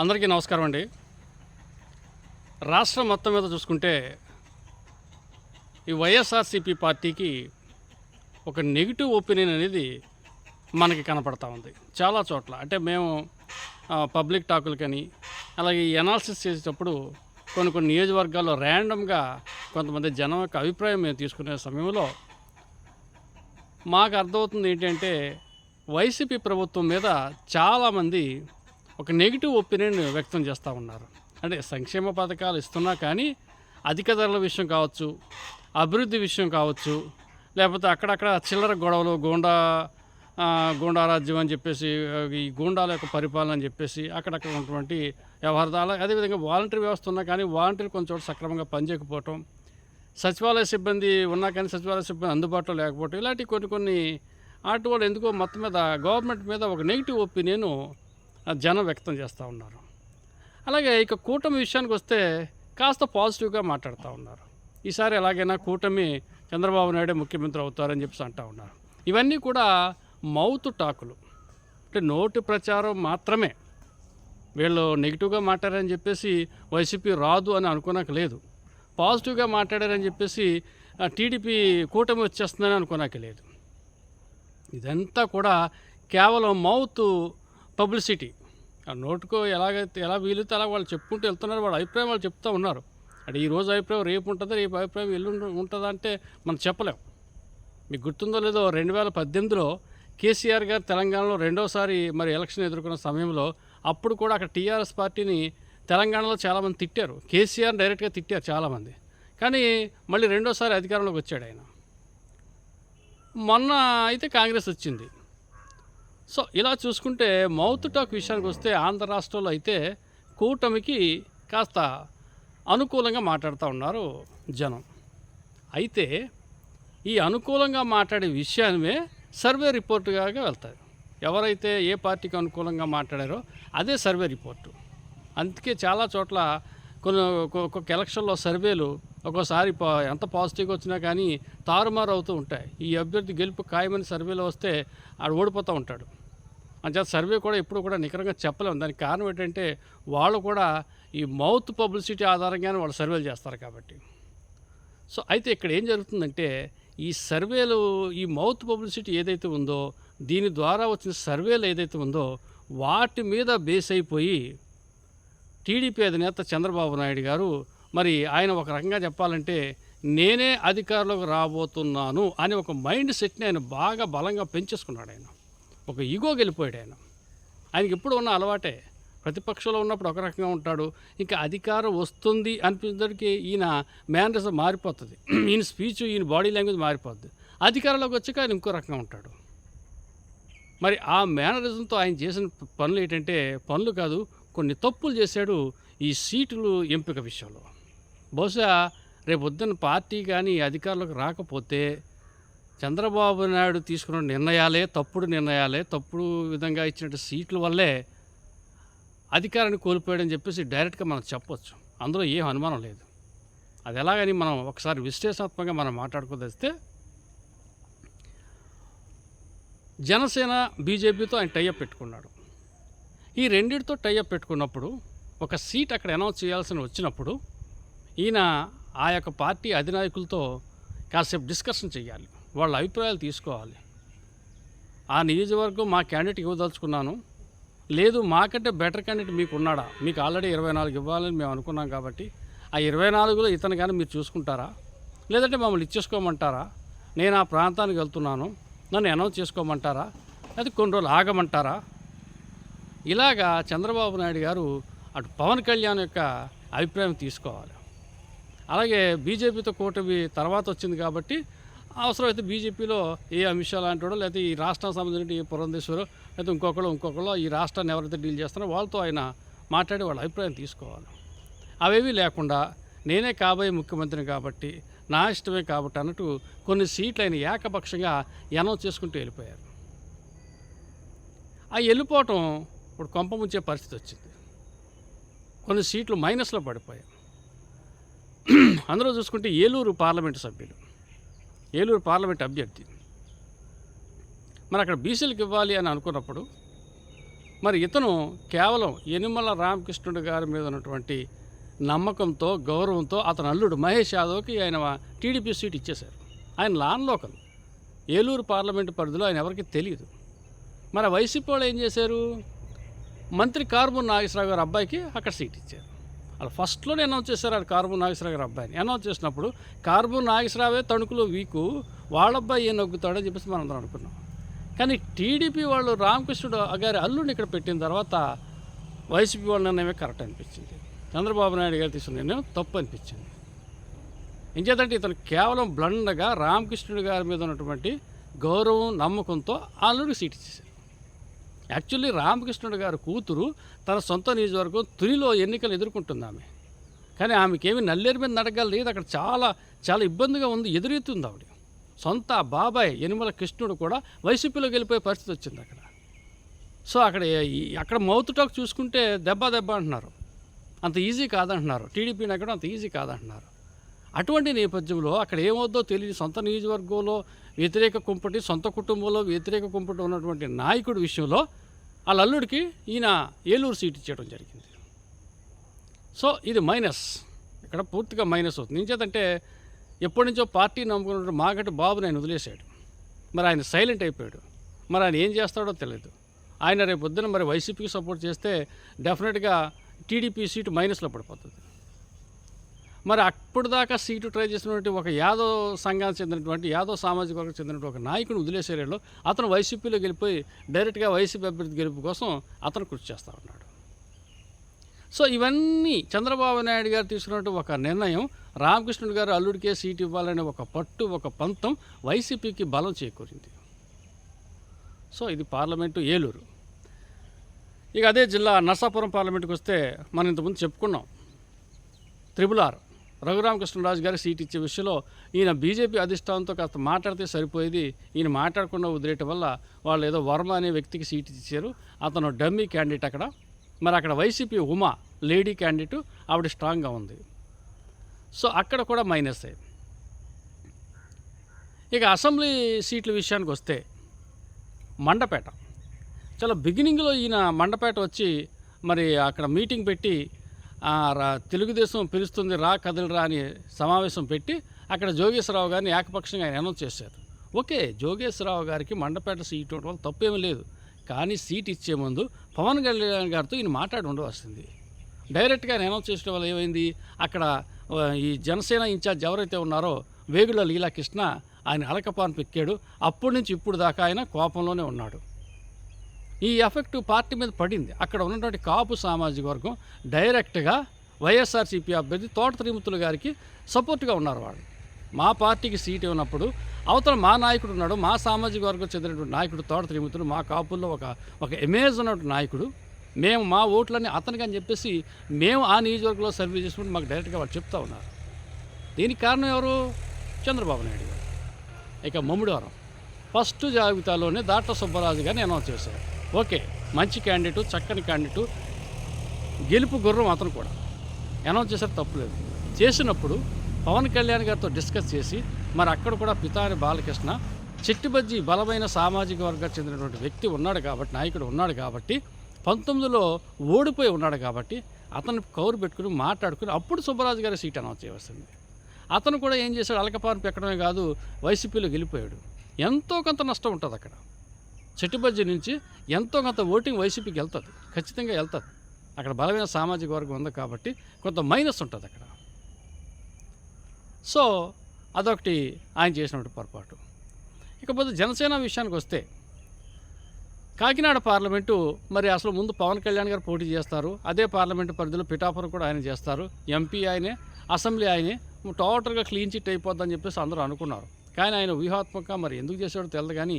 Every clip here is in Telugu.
అందరికీ నమస్కారం అండి. రాష్ట్రం మొత్తం మీద చూసుకుంటే ఈ వైఎస్ఆర్సీపీ పార్టీకి ఒక నెగిటివ్ ఒపీనియన్ అనేది మనకి కనపడతా ఉంది. చాలా చోట్ల. అంటే మేము పబ్లిక్ టాకులు కానీ అలాగే ఈ ఎనాలిసిస్ చేసేటప్పుడు కొన్ని కొన్ని నియోజకవర్గాల్లో ర్యాండమ్గా కొంతమంది జనం యొక్క అభిప్రాయం మేము తీసుకునే సమయంలో మాకు అర్థమవుతుంది ఏంటంటే వైసీపీ ప్రభుత్వం మీద చాలామంది ఒక నెగిటివ్ ఒపీనియన్ వ్యక్తం చేస్తూ ఉన్నారు. అంటే సంక్షేమ పథకాలు ఇస్తున్నా కానీ అధిక ధరల విషయం కావచ్చు అభివృద్ధి విషయం కావచ్చు లేకపోతే అక్కడక్కడ చిల్లర గొడవలు గోండా ఆ, గూండా రాజ్యం అని చెప్పేసి ఈ గూండాల యొక్క పరిపాలన అని చెప్పేసి అక్కడక్కడ ఉన్నటువంటి వ్యవహారాలు అదేవిధంగా వాలంటరీ వ్యవస్థ ఉన్నా కానీ వాలంటీర్లు కొంచెం సక్రమంగా పనిచేయకపోవటం సచివాలయ సిబ్బంది ఉన్నా కానీ సచివాలయ సిబ్బంది అందుబాటులో లేకపోవటం ఇలాంటి కొన్ని కొన్ని ఆటి వాళ్ళు ఎందుకో మొత్తం మీద గవర్నమెంట్ మీద ఒక నెగిటివ్ ఒపీనియన్ జనం వ్యక్తం చేస్తూ ఉన్నారు. అలాగే ఇక కూటమి విషయానికి వస్తే కాస్త పాజిటివ్గా మాట్లాడుతూ ఉన్నారు. ఈసారి ఎలాగైనా కూటమి చంద్రబాబు నాయుడే ముఖ్యమంత్రి అవుతారని చెప్పేసి అంటూ ఉన్నారు. ఇవన్నీ కూడా మౌత్ టాకులు. అంటే నోటు ప్రచారం మాత్రమే. వీళ్ళు నెగిటివ్గా మాట్లాడారని చెప్పేసి వైసీపీ రాదు అని అనుకోనాక లేదు. పాజిటివ్గా మాట్లాడారని చెప్పేసి టీడీపీ కూటమి వచ్చేస్తుందని అనుకోనాక లేదు. ఇదంతా కూడా కేవలం మౌత్ పబ్లిసిటీ. ఆ నోటుకో ఎలాగైతే ఎలా వీలుతో అలా వాళ్ళు చెప్పుకుంటూ వెళ్తున్నారు వాళ్ళ అభిప్రాయం వాళ్ళు చెప్తూ ఉన్నారు. అంటే ఈ రోజు అభిప్రాయం రేపు ఉంటుందా రేపు అభిప్రాయం ఎల్లుండి ఉంటుందా అంటే మనం చెప్పలేం. మీకు గుర్తుందో లేదో రెండు వేల పద్దెనిమిదిలో కేసీఆర్ గారు తెలంగాణలో రెండోసారి మరి ఎలక్షన్ ఎదుర్కొన్న సమయంలో అప్పుడు కూడా అక్కడ టీఆర్ఎస్ పార్టీని తెలంగాణలో చాలామంది తిట్టారు. కేసీఆర్ డైరెక్ట్గా తిట్టారు చాలామంది. కానీ మళ్ళీ రెండోసారి అధికారంలోకి వచ్చాడు ఆయన. మొన్న అయితే కాంగ్రెస్ వచ్చింది. సో ఇలా చూసుకుంటే మౌత్ టాక్ విషయానికి వస్తే ఆంధ్ర రాష్ట్రంలో అయితే కూటమికి కాస్త అనుకూలంగా మాట్లాడుతూ ఉన్నారు జనం. అయితే ఈ అనుకూలంగా మాట్లాడే విషయమే సర్వే రిపోర్టుగా వెళ్తారు ఎవరైతే ఏ పార్టీకి అనుకూలంగా మాట్లాడారో అదే సర్వే రిపోర్టు. అందుకే చాలా చోట్ల కొన్ని ఒక్కొక్క ఎలక్షన్లో సర్వేలు ఒక్కోసారి పా- ఎంత పాజిటివ్గా వచ్చినా కానీ తారుమారు అవుతూ ఉంటాయి. ఈ అభ్యర్థి గెలుపు ఖాయమని సర్వేలో వస్తే ఆడు ఓడిపోతూ ఉంటాడు. అంచేత సర్వే కూడా ఎప్పుడు కూడా నికరంగా చెప్పలేము. దానికి కారణం ఏంటంటే వాళ్ళు కూడా ఈ మౌత్ పబ్లిసిటీ ఆధారంగానే వాళ్ళు సర్వేలు చేస్తారు కాబట్టి. సో అయితే ఇక్కడ ఏం జరుగుతుందంటే ఈ సర్వేలు ఈ మౌత్ పబ్లిసిటీ ఏదైతే ఉందో దీని ద్వారా వచ్చిన సర్వేలు ఏదైతే ఉందో వాటి మీద బేస్ అయిపోయి టీడీపీ అధినేత చంద్రబాబు నాయుడు గారు మరి ఆయన ఒక రకంగా చెప్పాలంటే నేనే అధికారంలోకి రాబోతున్నాను అని ఒక మైండ్ సెట్ని ఆయన బాగా బలంగా పెంచేసుకున్నాడు ఆయన. ఒక ఈగో గెలిపోయాడు ఆయన. ఆయనకి ఎప్పుడు ఉన్న అలవాటే ప్రతిపక్షంలో ఉన్నప్పుడు ఒక రకంగా ఉంటాడు ఇంకా అధికారం వస్తుంది అనిపించడానికి ఈయన మేనరిజం మారిపోతుంది. ఈయన స్పీచ్ ఈయన బాడీ లాంగ్వేజ్ మారిపోద్ది. అధికారంలోకి వచ్చాక ఆయన ఇంకో రకంగా ఉంటాడు. మరి ఆ మేనరిజంతో ఆయన చేసిన పనులు ఏంటంటే పనులు కాదు కొన్ని తప్పులు చేశాడు ఈ సీటులు ఎంపిక విషయంలో. బహుశా రేపు పొద్దున్న పార్టీ కానీ అధికారులకు రాకపోతే చంద్రబాబు నాయుడు తీసుకున్న నిర్ణయాలే తప్పుడు నిర్ణయాలే తప్పుడు విధంగా ఇచ్చిన సీట్ల వల్లే అధికారాన్ని కోల్పోయాడని చెప్పేసి డైరెక్ట్గా మనం చెప్పొచ్చు. అందులో ఏం అనుమానం లేదు. అది ఎలాగని మనం ఒకసారి విశ్లేషణాత్మకంగా మనం మాట్లాడుకోదలిస్తే జనసేన బీజేపీతో ఆయన టైఅప్ పెట్టుకున్నాడు. ఈ రెండింటితో టైఅప్ పెట్టుకున్నప్పుడు ఒక సీట్ అక్కడ అనౌన్స్ చేయాల్సిన వచ్చినప్పుడు ఈయన ఆ యొక్క పార్టీ అధినాయకులతో కాసేపు డిస్కషన్ చేయాలి వాళ్ళ అభిప్రాయాలు తీసుకోవాలి. ఆ నియోజకవర్గం మా క్యాండిడేట్ ఇవ్వదలుచుకున్నాను. లేదు మాకంటే బెటర్ క్యాండిడేట్ మీకు ఉన్నాడా? మీకు ఆల్రెడీ ఇరవై నాలుగు ఇవ్వాలని మేము అనుకున్నాం కాబట్టి ఆ ఇరవై నాలుగులో ఇతను కానీ మీరు చూసుకుంటారా? లేదంటే మమ్మల్ని ఇచ్చేసుకోమంటారా? నేను ఆ ప్రాంతానికి వెళ్తున్నాను. నన్ను అనౌన్స్ చేసుకోమంటారా? అది కొన్ని రోజులు ఆగమంటారా? ఇలాగా చంద్రబాబు నాయుడు గారు అటు పవన్ కళ్యాణ్ యొక్క అభిప్రాయం తీసుకోవాలి. అలాగే బీజేపీతో కూటమి తర్వాత వచ్చింది కాబట్టి అవసరమైతే బీజేపీలో ఏ అమిత్ షా లాంటి లేకపోతే ఈ రాష్ట్రానికి సంబంధించిన ఏ పురంధేశ్వరో లేకపోతే ఇంకొకళ్ళు ఇంకొకళ్ళు ఈ రాష్ట్రాన్ని ఎవరైతే డీల్ చేస్తారో వాళ్ళతో ఆయన మాట్లాడి వాళ్ళ అభిప్రాయం తీసుకోవాలి. అవేవి లేకుండా నేనే కాబోయే ముఖ్యమంత్రిని కాబట్టి నా ఇష్టమే కాబట్టి అన్నట్టు కొన్ని సీట్లు ఆయన ఏకపక్షంగా ఎనౌన్స్ చేసుకుంటూ వెళ్ళిపోయారు. ఆ వెళ్ళిపోవటం ఇప్పుడు కొంప ముంచే పరిస్థితి వచ్చింది. కొన్ని సీట్లు మైనస్లో పడిపోయాయి. అందులో చూసుకుంటే ఏలూరు పార్లమెంటు సభ్యులు ఏలూరు పార్లమెంట్ అభ్యర్థి. మరి అక్కడ బీసీలకు ఇవ్వాలి అని అనుకున్నప్పుడు మరి ఇతను కేవలం యనిమల రామకృష్ణుడు గారి మీద ఉన్నటువంటి నమ్మకంతో గౌరవంతో అతను అల్లుడు మహేష్ యాదవ్కి ఆయన టీడీపీ సీట్ ఇచ్చేశారు. ఆయన లాన్ లోకల్. ఏలూరు పార్లమెంటు పరిధిలో ఆయన ఎవరికి తెలియదు మరి వైసీపీ వాళ్ళు ఏం చేశారు? మంత్రి కార్బూన్ నాగేశ్వరరావు గారి అబ్బాయికి అక్కడ సీట్ ఇచ్చారు. వాళ్ళు ఫస్ట్లోనే అనౌన్స్ చేశారు అది కార్బూన్ నాగేశ్వరరావు గారి అబ్బాయిని. అనౌన్స్ చేసినప్పుడు కార్బూన్ నాగేశ్వరరావే తణుకులో వీకు వాళ్ళ అబ్బాయి ఏం నొగ్గుతాడని చెప్పేసి మనం అందరం అనుకున్నాం. కానీ టీడీపీ వాళ్ళు రామకృష్ణుడు గారి అల్లుడిని ఇక్కడ పెట్టిన తర్వాత వైసీపీ వాళ్ళ నిర్ణయమే కరెక్ట్ అనిపించింది. చంద్రబాబు నాయుడు గారు తీసుకున్న నిర్ణయం తప్పు అనిపించింది. ఏం ఇతను కేవలం బ్లండగా రామకృష్ణుడు గారి మీద ఉన్నటువంటి గౌరవం నమ్మకంతో అల్లుడికి సీట్ ఇచ్చేసారు యాక్చువల్లీ రామకృష్ణుడు గారు కూతురు తన సొంత నియోజకవర్గం తునిలో ఎన్నికలు ఎదుర్కొంటుంది ఆమె. కానీ ఆమెకేమి నల్లేరు మీద నడగల లేదు అక్కడ చాలా చాలా ఇబ్బందిగా ఉంది ఎదురవుతుంది ఆవిడ. సొంత బాబాయ్ యనిమల కృష్ణుడు కూడా వైసీపీలోకి వెళ్ళిపోయే పరిస్థితి వచ్చింది అక్కడ. సో అక్కడ అక్కడ మౌత్ టాక్ చూసుకుంటే దెబ్బ దెబ్బ అంటున్నారు. అంత ఈజీ కాదంటున్నారు. టీడీపీ నాయకుడు అంత ఈజీ కాదంటున్నారు. అటువంటి నేపథ్యంలో అక్కడ ఏమవుద్దో తెలియని సొంత నియోజకవర్గంలో వ్యతిరేక కుంపటి సొంత కుటుంబంలో వ్యతిరేక కుంపటి ఉన్నటువంటి నాయకుడి విషయంలో వాళ్ళ అల్లుడికి ఈయన ఏలూరు సీట్ ఇచ్చేయడం జరిగింది. సో ఇది మైనస్. ఇక్కడ పూర్తిగా మైనస్ అవుతుంది. ఇంచేతంటే ఎప్పటి నుంచో పార్టీ నమ్ముకున్నటువంటి మాగటి బాబుని ఆయన వదిలేశాడు. మరి ఆయన సైలెంట్ అయిపోయాడు. మరి ఆయన ఏం చేస్తాడో తెలియదు. ఆయన రేపు పొద్దున మరి వైసీపీకి సపోర్ట్ చేస్తే డెఫినెట్గా టీడీపీ సీటు మైనస్లో పడిపోతుంది. మరి అప్పుడు దాకా సీటు ట్రై చేసినటువంటి ఒక యాదవ్ సంఘానికి చెందినటువంటి యాదవ్ సామాజిక వర్గం చెందినటువంటి ఒక నాయకుడు వదిలేసేరేలో అతను వైసీపీలో గెలిపోయి డైరెక్ట్గా వైసీపీ అభ్యర్థి గెలుపు కోసం అతను కృషి చేస్తూ ఉన్నాడు. సో ఇవన్నీ చంద్రబాబు నాయుడు గారు తీసుకున్నట్టు ఒక నిర్ణయం రామకృష్ణుడు గారు అల్లుడికే సీటు ఇవ్వాలనే ఒక పట్టు ఒక పంతం వైసీపీకి బలం చేకూరింది. సో ఇది పార్లమెంటు ఏలూరు. ఇక అదే జిల్లా నర్సాపురం పార్లమెంట్కి వస్తే మనం ఇంతకుముందు చెప్పుకున్నాం. త్రిబుల్ ఆర్ రఘురామకృష్ణరాజు గారి సీట్ ఇచ్చే విషయంలో ఈయన బీజేపీ అధిష్టానంతో కాస్త మాట్లాడితే సరిపోయేది. ఈయన మాట్లాడకుండా వదిలేయటం వల్ల వాళ్ళు ఏదో వర్మ అనే వ్యక్తికి సీట్ ఇచ్చారు. అతను డమ్మీ క్యాండిడేట్ అక్కడ. మరి అక్కడ వైసీపీ ఉమా లేడీ క్యాండిడేట్. ఆవిడ స్ట్రాంగ్గా ఉంది. సో అక్కడ కూడా మైనసే. ఇక అసెంబ్లీ సీట్ల విషయానికి వస్తే మండపేట. చాలా బిగినింగ్లో ఈయన మండపేట వచ్చి మరి అక్కడ మీటింగ్ పెట్టి తెలుగుదేశం పిలుస్తుంది రా కదలరా అని సమావేశం పెట్టి అక్కడ జోగేశ్వరరావు గారిని ఏకపక్షంగా ఆయన అనౌన్స్ చేశారు. ఓకే జోగేశ్వరరావు గారికి మండపేట సీట్ ఇవ్వడం వల్ల తప్పేమీ లేదు. కానీ సీట్ ఇచ్చే ముందు పవన్ కళ్యాణ్ గారితో ఈయన మాట్లాడి ఉండవలసింది. డైరెక్ట్గా ఆయన అనౌన్స్ చేయడం వల్ల ఏమైంది? అక్కడ ఈ జనసేన ఇన్ఛార్జ్ ఎవరైతే ఉన్నారో వేగుల లీలాకృష్ణ ఆయన అలకపాన్ పెక్కాడు అప్పటి నుంచి ఇప్పుడు దాకా ఆయన కోపంలోనే ఉన్నాడు. ఈ ఎఫెక్ట్ పార్టీ మీద పడింది. అక్కడ ఉన్నటువంటి కాపు సామాజిక వర్గం డైరెక్ట్గా వైఎస్ఆర్సీపీ అభ్యర్థి తోట త్రిమూర్తులు గారికి సపోర్ట్గా ఉన్నారు వాళ్ళు. మా పార్టీకి సీట్ ఇవ్వనప్పుడు అవతల మా నాయకుడు ఉన్నాడు మా సామాజిక వర్గం చెందినటువంటి నాయకుడు తోట త్రిమూర్తులు మా కాపుల్లో ఒక ఒక ఇమేజ్ ఉన్నటువంటి నాయకుడు. మేము మా ఓట్లని అతనికి అని చెప్పేసి మేము ఆ నియోజకవర్గంలో సర్వీస్ చేసుకుంటే మాకు డైరెక్ట్గా వాళ్ళు చెప్తా ఉన్నారు. దీనికి కారణం ఎవరు? చంద్రబాబు నాయుడు గారు. ఇక మమ్మిడివరం ఫస్ట్ జాబితాలోనే దాట సుబ్బరాజు గారిని అనౌన్స్ చేశారు. ఓకే మంచి క్యాండిడేటు చక్కని క్యాండిడేటు. గెలుపు గుర్రం అతను కూడా. అనౌన్స్ చేశారు తప్పులేదు. చేసినప్పుడు పవన్ కళ్యాణ్ గారితో డిస్కస్ చేసి మరి అక్కడ కూడా పితాని బాలకృష్ణ చెట్టుబజ్జి బలమైన సామాజిక వర్గానికి చెందినటువంటి వ్యక్తి ఉన్నాడు కాబట్టి నాయకుడు ఉన్నాడు కాబట్టి పంతొమ్మిదిలో ఓడిపోయి ఉన్నాడు కాబట్టి అతను కౌరు పెట్టుకుని మాట్లాడుకుని అప్పుడు సుబ్బరాజు గారి సీట్ అనౌన్స్ చేయవలసింది. అతను కూడా ఏం చేశాడు? అలకపాను పెక్కడమే కాదు వైసీపీలో గెలిపోయాడు. ఎంతో కొంత నష్టం ఉంటుంది అక్కడ. చెట్టుబజ్జి నుంచి ఎంతో కొంత ఓటింగ్ వైసీపీకి వెళ్తుంది. ఖచ్చితంగా వెళ్తుంది. అక్కడ బలమైన సామాజిక వర్గం ఉంది కాబట్టి కొంత మైనస్ ఉంటుంది అక్కడ. సో అదొకటి ఆయన చేసినటువంటి పొరపాటు. ఇకపోతే జనసేన విషయానికి వస్తే కాకినాడ పార్లమెంటు మరి అసలు ముందు పవన్ కళ్యాణ్ గారు పోటీ చేస్తారు. అదే పార్లమెంటు పరిధిలో పిఠాపురం కూడా ఆయన చేస్తారు. ఎంపీ ఆయనే అసెంబ్లీ ఆయనే టోటల్గా క్లీన్ చిట్ అయిపోద్దని చెప్పేసి అందరూ అనుకున్నారు. కానీ ఆయన వ్యూహాత్మకంగా మరి ఎందుకు చేసాడో తెలియదు కానీ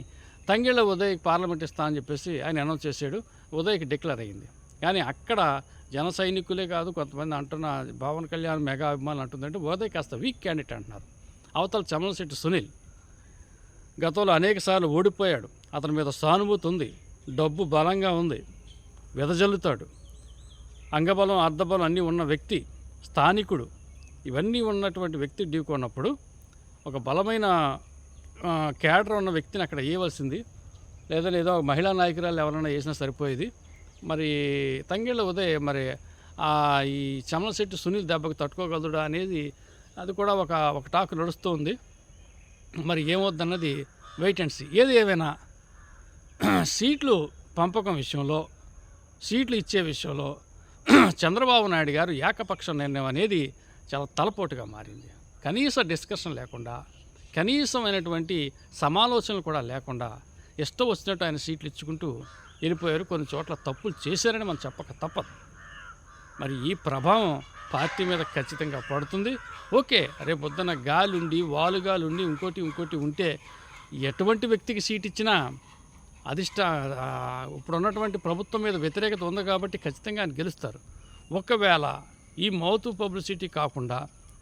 తంగిళ్ళ ఉదయ్ పార్లమెంట్ ఇస్తా అని చెప్పేసి ఆయన అనౌన్స్ చేశాడు. ఉదయ్కి డిక్లేర్ అయ్యింది. కానీ అక్కడ జన సైనికులే కాదు కొంతమంది అంటున్న పవన్ కళ్యాణ్ మెగా అభిమానులు అంటుందంటే ఉదయ్ కాస్త వీక్ క్యాండిడేట్ అంటున్నారు. అవతల చమలశెట్టి సునీల్ గతంలో అనేకసార్లు ఓడిపోయాడు. అతని మీద సానుభూతి ఉంది డబ్బు బలంగా ఉంది వెదజల్లుతాడు. అంగబలం అర్ధబలం అన్నీ ఉన్న వ్యక్తి స్థానికుడు. ఇవన్నీ ఉన్నటువంటి వ్యక్తి ఢీకొన్నప్పుడు ఒక బలమైన క్యాడర్ ఉన్న వ్యక్తిని అక్కడ వేయవలసింది. లేదా ఏదో ఒక మహిళా నాయకురాలు ఎవరైనా వేసినా సరిపోయేది. మరి తంగేళ్ళ ఉదయ్ మరి ఈ చమలశెట్టి సునీల్ దెబ్బకు తట్టుకోగలడా అనేది అది కూడా ఒక ఒక టాక్ నడుస్తూ ఉంది. మరి ఏమవుద్దన్నది వెయిట్ అండ్ సీ. ఏది ఏమైనా సీట్లు పంపకం విషయంలో సీట్లు ఇచ్చే విషయంలో చంద్రబాబు నాయుడు గారు ఏకపక్ష నిర్ణయం అనేది చాలా తలపోటుగా మారింది. కనీస డిస్కషన్ లేకుండా కనీసమైనటువంటి సమాలోచనలు కూడా లేకుండా ఇష్టం వచ్చినట్టు ఆయన సీట్లు ఇచ్చుకుంటూ వెళ్ళిపోయారు. కొన్ని చోట్ల తప్పులు చేశారని మనం చెప్పక తప్పదు. మరి ఈ ప్రభావం పార్టీ మీద ఖచ్చితంగా పడుతుంది. ఓకే రేపు పొద్దున్న గాలి ఉండి ఇంకోటి ఇంకోటి ఉంటే ఎటువంటి వ్యక్తికి సీట్ ఇచ్చినా అధిష్ట ఇప్పుడు ఉన్నటువంటి ప్రభుత్వం మీద వ్యతిరేకత ఉంది కాబట్టి ఖచ్చితంగా ఆయన గెలుస్తారు. ఒకవేళ ఈ మౌత్ పబ్లిసిటీ కాకుండా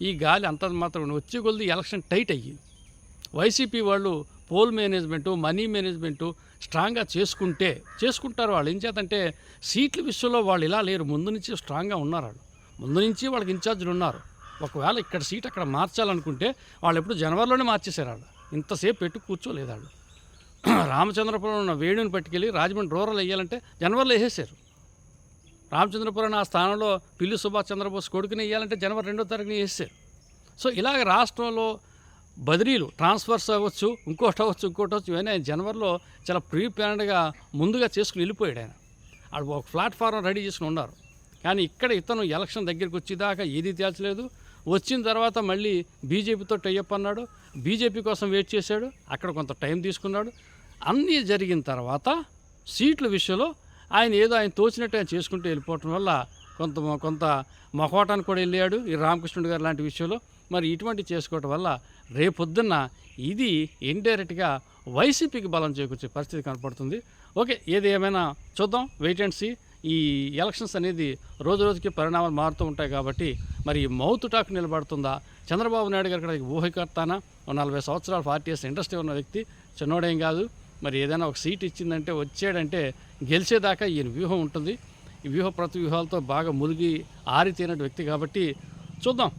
ఈ గాలి అంత మాత్రం వచ్చే కొలది ఎలక్షన్ టైట్ అయ్యి వైసీపీ వాళ్ళు పోల్ మేనేజ్మెంటు మనీ మేనేజ్మెంటు స్ట్రాంగ్గా చేసుకుంటే చేసుకుంటారు వాళ్ళు. ఏం చేతంటే సీట్ల విషయంలో వాళ్ళు ఇలా లేరు. ముందు నుంచి స్ట్రాంగ్గా ఉన్నారు వాళ్ళు. ముందు నుంచి వాళ్ళకి ఇన్ఛార్జీలు ఉన్నారు. ఒకవేళ ఇక్కడ సీట్ అక్కడ మార్చాలనుకుంటే వాళ్ళు ఎప్పుడు జనవరిలోనే మార్చేశారు వాళ్ళు. ఇంతసేపు పెట్టు కూర్చోలేదు వాళ్ళు. రామచంద్రపురం ఉన్న వేణుని పట్టుకెళ్ళి రాజమండ్రి రూరల్ వేయాలంటే జనవరిలో వేసేసారు రామచంద్రపురం ఆ స్థానంలో పిల్లి సుభాష్ చంద్రబోస్ కొడుకుని వేయాలంటే జనవరి రెండో తారీఖున వేసేశారు. సో ఇలాగ రాష్ట్రంలో బదిలీలు ట్రాన్స్ఫర్స్ అవ్వచ్చు ఇంకోటి అవ్వచ్చు ఇంకోటి అవ్వచ్చు ఇవన్నీ ఆయన జనవరిలో చాలా ప్రీ ప్లాన్డ్గా ముందుగా చేసుకుని వెళ్ళిపోయాడు ఆయన. ఆడు ఒక ప్లాట్ఫారం రెడీ చేసుకుని ఉన్నారు. కానీ ఇక్కడ ఇతను ఎలక్షన్ దగ్గరికి వచ్చేదాకా ఏది తేల్చలేదు. వచ్చిన తర్వాత మళ్ళీ బీజేపీతో టైఅప్ అన్నాడు. బీజేపీ కోసం వెయిట్ చేశాడు. అక్కడ కొంత టైం తీసుకున్నాడు. అన్నీ జరిగిన తర్వాత సీట్ల విషయంలో ఆయన ఏదో ఆయన తోచినట్టు ఆయన చేసుకుంటూ వెళ్ళిపోవటం వల్ల కొంత కొంత మహోటానికి కూడా వెళ్ళాడు ఈ రామకృష్ణుడు గారు లాంటి విషయంలో. మరి ఇటువంటి చేసుకోవటం వల్ల రేపొద్దున్న ఇది ఇండైరెక్ట్గా వైసీపీకి బలం చేకూర్చే పరిస్థితి కనపడుతుంది. ఓకే ఏది ఏమైనా చూద్దాం. వెయిట్ అండ్ సీ ఈ ఎలక్షన్స్ అనేది రోజు రోజుకి పరిణామాలు మారుతూ ఉంటాయి కాబట్టి మరి మౌత్ టాక్ నిలబడుతుందా? చంద్రబాబు నాయుడు గారు ఇక్కడ ఊహకర్తానా? ఓ నలభై సంవత్సరాలు పార్టీ ఇండస్ట్రీ ఉన్న వ్యక్తి చిన్నోడేం కాదు. మరి ఏదైనా ఒక సీట్ ఇచ్చిందంటే వచ్చాడంటే గెలిచేదాకా ఈయన వ్యూహం ఉంటుంది. ఈ వ్యూహ ప్రతి వ్యూహాలతో బాగా మునిగి ఆరితేన వ్యక్తి కాబట్టి చూద్దాం.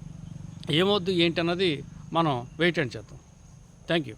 ఏమవుద్దు ఏంటి అన్నది మనం వెయిట్ అండ్ చేద్దాం. Thank you